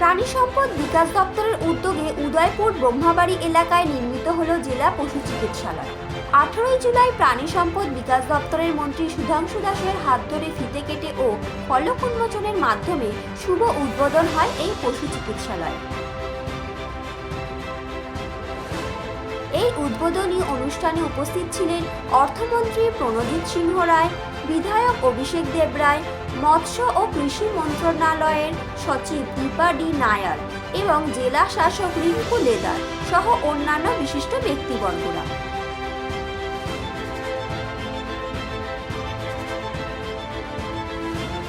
প্রাণী সম্পদ বিকাশ দপ্তরের উদ্যোগে উদয়পুর ব্রহ্মাবাড়ি এলাকায় নির্মিত হল জেলা পশু চিকিৎসালয়। আঠারোই জুলাই প্রাণী সম্পদ বিকাশ দপ্তরের মন্ত্রী সুধাংশু দাসের হাত ধরে ফিতে কেটে ও ফলক উন্মোচনের মাধ্যমে শুভ উদ্বোধন হয় এই পশু চিকিৎসালয়। এই উদ্বোধনী অনুষ্ঠানে উপস্থিত ছিলেন অর্থমন্ত্রী প্রণজিৎ সিংহ রায়, বিধায়ক অভিষেক দেবরায় মৎস্য ও কৃষি মন্ত্রণালয়ের সচিব দীপা ডি নায়ার এবং জেলা শাসক রিঙ্কু লেদার সহ অন্যান্য বিশিষ্ট ব্যক্তিবর্গরা।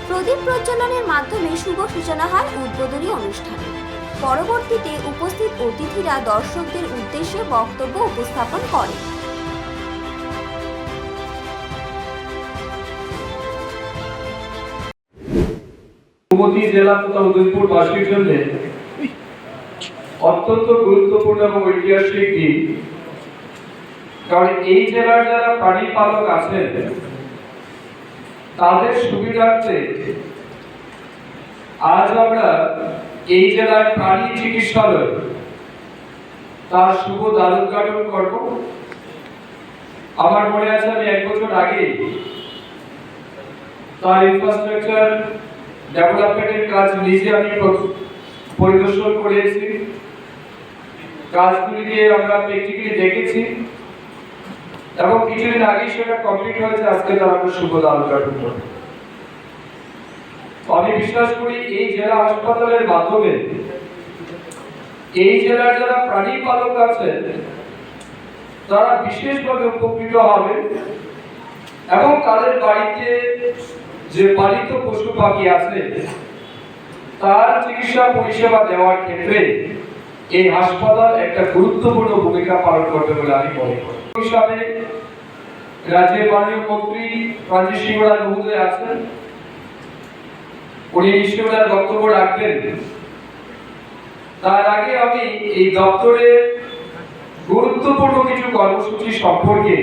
প্রদীপ প্রজ্বলনের মাধ্যমে শুভ সূচনা হয় উদ্বোধনী অনুষ্ঠানে। পরবর্তীতে উপস্থিত অতিথিরা দর্শকদের উদ্দেশ্যে বক্তব্য উপস্থাপন করেন। পূর্ববর্তী জেলা তথা উদয়পুরবাসীর জন্য অত্যন্ত গুরুত্বপূর্ণ এবং ঐতিহাসিক দিন। কারণ এই জেলার যারা প্রাণী পালক আছেন, তাদের সুবিধার্থে আজ আমরা এই জেলার প্রাণী চিকিৎসালয় তার শুভ দ্বার উদ্ঘাটন করব। আমার মনে আছে আমি এক বছর আগে তার ইনফ্রাস্ট্রাকচার ডেভেলপমেন্টের কাজ নিজে আমি পরিদর্শন করেছি। কাজগুলিকে আমরা প্র্যাকটিক্যালি দেখেছি। এবং কিছুদিন আগেই সেটা কমপ্লিট হয়েছে। আজকে তার আমরা শুভ উদ্ঘাটন করব আমি বিশ্বাস করি এই জেলা হাসপাতালের মাধ্যমে, এই জেলার যারা প্রাণী পালক আছেন, তারা বিশেষভাবে উপকৃত হবে। এবং তাদের বাড়িতে যে পালিত পশু পাখি আছে, তার চিকিৎসা পরিষেবা দেওয়ার ক্ষেত্রে এই হাসপাতাল একটা গুরুত্বপূর্ণ ভূমিকা পালন করবে বলে আমি মনে করি। হিসাবে রাজ্যের মাননীয় মন্ত্রী রাজীব সিং রায় মহোদয় আছেন। উনি নিশ্চয় বক্তব্য রাখবেন। তার আগে আমি এই দপ্তরের গুরুত্বপূর্ণ কিছু কর্মসূচি সম্পর্কে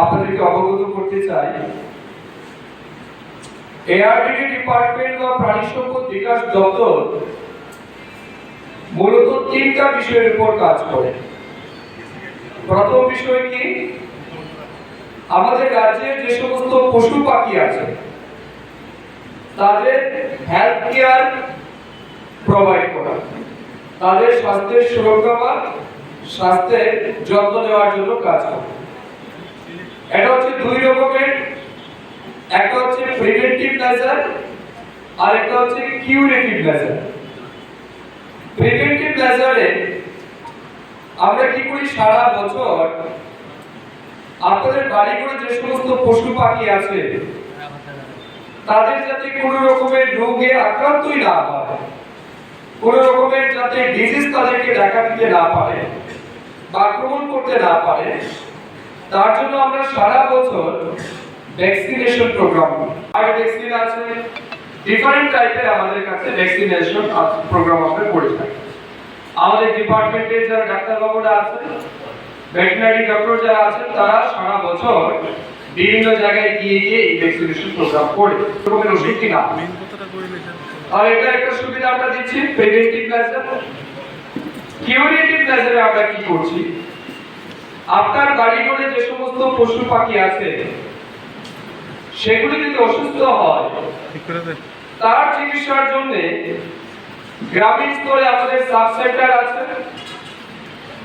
আপনাদেরকে অবগত করতে চাই। এআরডিডি ডিপার্টমেন্ট বা প্রাণী সম্পদ বিকাশ দপ্তর মূলত তিনটা বিষয়ের উপর কাজ করে। প্রথম বিষয় কি? আমাদের রাজ্যে যে সমস্ত পশু পাখি আছে, তাদের হেলথ কেয়ার প্রোভাইড করা, তাদের স্বাস্থ্যের সুরক্ষা বা স্বাস্থ্যের যত্ন নেওয়ার জন্য কাজ করে। এটা হচ্ছে দুই রকমের একটা হচ্ছে প্রিভেন্টিভ মেজার আর একটা হচ্ছে কিউরেটিভ মেজার প্রিভেন্টিভ মেজারে আমরা কি করি? সারা বছর আপনাদের বাড়ি যে সমস্ত পশু পাখি আছে, তাদের যাতে কোনো রকমের রোগে আক্রান্তই না হয়, কোনো রকমের যাতে ডিজিজ তাদেরকে দেখা দিতে না পারে বা আক্রমণ করতে না পারে, তার জন্য আমরা সারা বছর ভ্যাকসিনেশন প্রোগ্রাম আর ভ্যাকসিন আছে ডিফারেন্ট টাইপের আমাদের কাছে ভ্যাকসিনেশন প্রোগ্রাম আমরা করে থাকি আমাদের ডিপার্টমেন্টের যারা ডাক্তারবাবুরা আছেন ভেটেরিনারি ডক্টর যারা আছেন, তারা সারা বছর বিভিন্ন জায়গায় গিয়ে গিয়ে এই ভ্যাকসিনেশন প্রোগ্রাম করে। রকমের ওষুধ কিনা। আর এটা একটা সুবিধা আমরা দিচ্ছি প্রিভেন্টিভ মেজার কিউরেটিভ মেজারে আমরা কি করছি? আপনার বাড়ি ঘরে যে সমস্ত পশু পাখি আছে সেগুলি যদি অসুস্থ হয় তার চিকিৎসার জন্য গ্রামীণ স্তরে আমাদের সাব সেন্টার আছে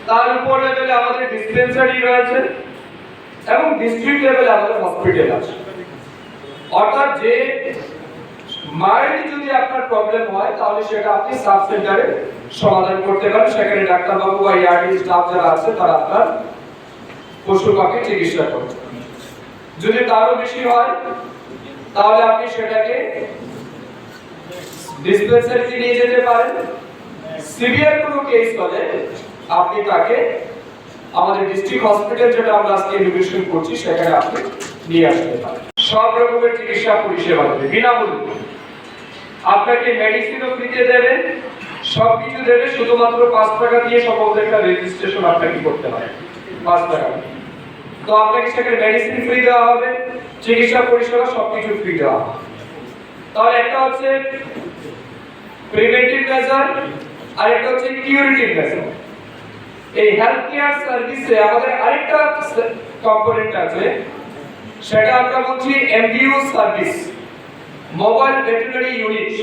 তার উপর লেভেলে আমাদের ডিসপেন্সারি রয়েছে এবং ডিস্ট্রিক্ট লেভেলে আমাদের হসপিটাল আছে। অর্থাৎ যে মাইল্ড যদি আপনার প্রবলেম হয় তাহলে সেটা আপনি সাব সেন্টারে সমাধান করতে পারেন। সেখানে ডাক্তারবাবু বা ইয়ার্ডি স্টাফ যারা আছে তারা আপনার পশু পাখি চিকিৎসা করবে যদি তারও বেশি হয়, তাহলে আপনি সেটাকে ডিসপেন্সারিতে নিয়ে যেতে পারেন। সিভিয়ার কোনো কেস হলে আপনি তাকে আমাদের ডিস্ট্রিক্ট হসপিটাল যেটা আমরা আজকে ইনভিটেশন করছি, সেখানে আপনি নিয়ে আসতে পারেন। সব রকমের চিকিৎসা পরিষেবা দেবে। বিনামূল্যে। আপনাকে মেডিসিনও ফ্রিতে দেবে। সব কিছু দেবে। শুধুমাত্র পাঁচ টাকা দিয়ে সমস্ত একটা রেজিস্ট্রেশন আপনাকে করতে হয়। পাঁচ টাকা। তো আপনাকে সেখানে মেডিসিন ফ্রি দেওয়া হবে, চিকিৎসা পরিষেবা সবকিছু ফ্রি দেওয়া হবে। তাহলে একটা হচ্ছে প্রিভেন্টিভ মেজার আর একটা হচ্ছে কিউরেটিভ মেজার এই হেলথ কেয়ার সার্ভিসে আমাদের আরেকটা কম্পোনেন্ট আছে, সেটা আমরা বলছি MDU service mobile veterinary unit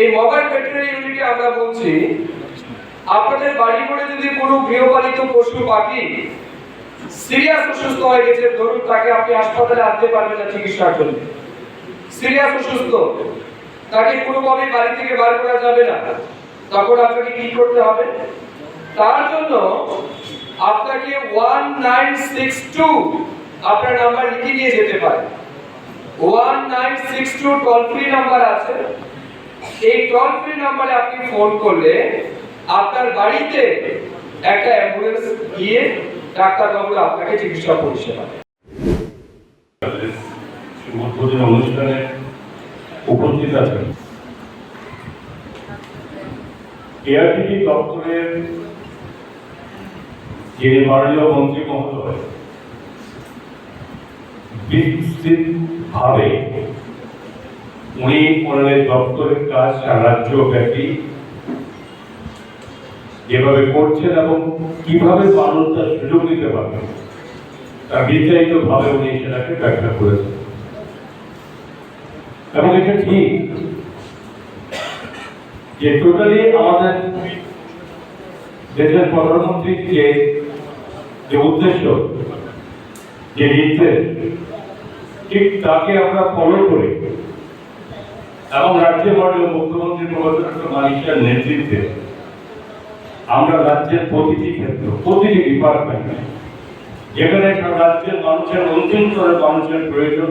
এই মোবাইল ভেটেরিনারি ইউনিটে আমরা বলছি, আপনাদের বাড়ি করে যদি কোনো গৃহপালিত পশু পাখি সিরিয়াস অসুস্থ হয়ে গেছে, ধরুন তাকে আপনি হাসপাতালে আনতে পারবেন না চিকিৎসার জন্য। সিরিয়াস অসুস্থ, তাকে কোনোভাবে বাড়ি থেকে বার করা যাবে না। তখন আপনাকে কি করতে হবে? তার জন্য আপনাকে ওয়ান নাইন সিক্স টু আপনার নাম্বার লিখে নিয়ে যেতে পারে। One nine six two toll free number আছে। এই টোল ফ্রি নাম্বারে আপনি ফোন করলে আপনার বাড়িতে একটা অ্যাম্বুলেন্স গিয়ে আপনাকে চিকিৎসা পরিষেবা অনুষ্ঠানে উপস্থিত আছেন দপ্তরের মাননীয় মন্ত্রী মহোদয় বিস্তৃত ভাবে উনি ওনাদের দপ্তরের কাজ সারা রাজ্য ব্যাপী যেভাবে করছেন এবং কীভাবে মানুষ তার সুযোগ নিতে পারবে তার বিস্তারিত ভাবে উনি সেটাকে ব্যাখ্যা করেছেন। এবং এটা ঠিক যে টোটালি আমাদের দেশের প্রধানমন্ত্রীর যে যে উদ্দেশ্য, যে নির্দেশ, ঠিক তাকে আমরা ফলো করি এবং রাজ্যের মাননীয় মুখ্যমন্ত্রী প্রফেসর মানিকার নেতৃত্বে আমরা রাজ্যের প্রতিটি ক্ষেত্র, প্রতিটি ডিপার্টমেন্টে যেখানে একটা রাজ্যের মানুষের অন্তিম স্তরের মানুষের প্রয়োজন,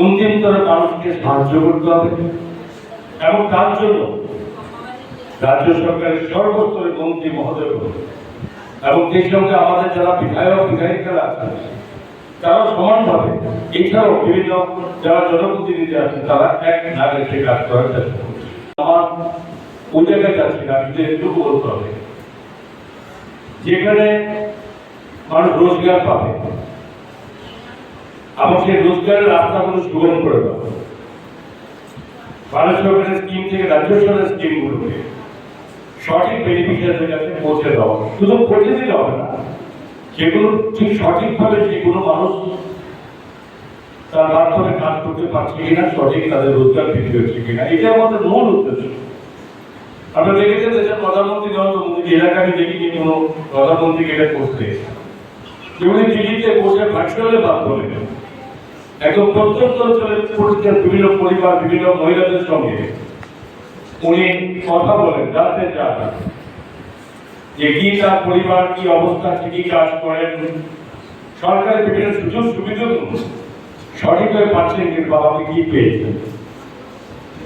অন্তিম স্তরের মানুষকে সাহায্য করতে হবে। এবং তার জন্য রাজ্য সরকারের সর্বস্তরের মন্ত্রী মহোদয় এবং সেই সঙ্গে আমাদের যারা বিধায়ক, বিধায়িকারা আছেন, তারাও সমানভাবে এছাড়াও বিভিন্ন যারা জনপ্রতিনিধি আছেন, তারা এক নাগে সে কাজ করার চেষ্টা করছে আমার ওই জায়গায় যাচ্ছি না কিন্তু একটু বলতে হবে। যেখানে মানুষ রোজগার পাবে এবং সেই রোজগারের রাস্তাগুলো সুগম করে দেওয়া ভারত সরকারের স্কিম থেকে রাজ্য সরকারের স্কিমগুলোকে সঠিক বেনিফিশিয়ারদের কাছে পৌঁছে দেওয়া শুধু পৌঁছে দিলে হবে না সেগুলো ঠিক সঠিকভাবে যেগুলো মানুষ তার মাধ্যমে কাজ করতে পারছে কিনা, সঠিক তাদের রোজগার বৃদ্ধি হচ্ছে কিনা এটা আমাদের মূল উদ্দেশ্য। আমরা দেখেছেন দেশের প্রধানমন্ত্রী নরেন্দ্র মোদী এলাকায় দেখিনি কোনো প্রধানমন্ত্রীকে এটা করতে যেমনি দিল্লিতে বসে ভার্চুয়ালের মাধ্যমে একদম প্রত্যন্ত অঞ্চলের পরিষ্কার বিভিন্ন পরিবার বিভিন্ন মহিলাদের সঙ্গে উনি কথা বলেন জানতে চান যে কি তার পরিবার কি অবস্থা আছে, কি কাজ করেন সরকারের বিভিন্ন সুযোগ সুবিধা সঠিকভাবে পাচ্ছেন কিন্তু বাবাকে কি পেয়েছেন?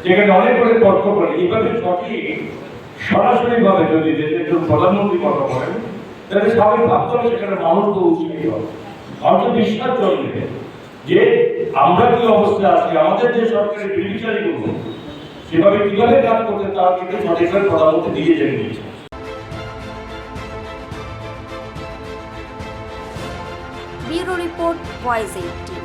যেখানে অনেক তর্ক করে, এইভাবে সঠিক সরাসরি ভাবে যদি একজন প্রধানমন্ত্রী কথা বলেন, তাহলে সবাই ভাবতে হবে সেখানে মানুষ তো উৎসাহী হবে। মানুষ বিশ্বাস জন্মে। যে আমরা কি অবস্থায় আছি, আমাদের যে সরকারের বেনিফিশিয়ারি গুলো, সেভাবে কীভাবে কাজ করতে তার কিন্তু সঠিকভাবে প্রধানমন্ত্রী দিয়ে জেনে নিয়েছে ব্যুরো রিপোর্ট ভয়েস এইটিন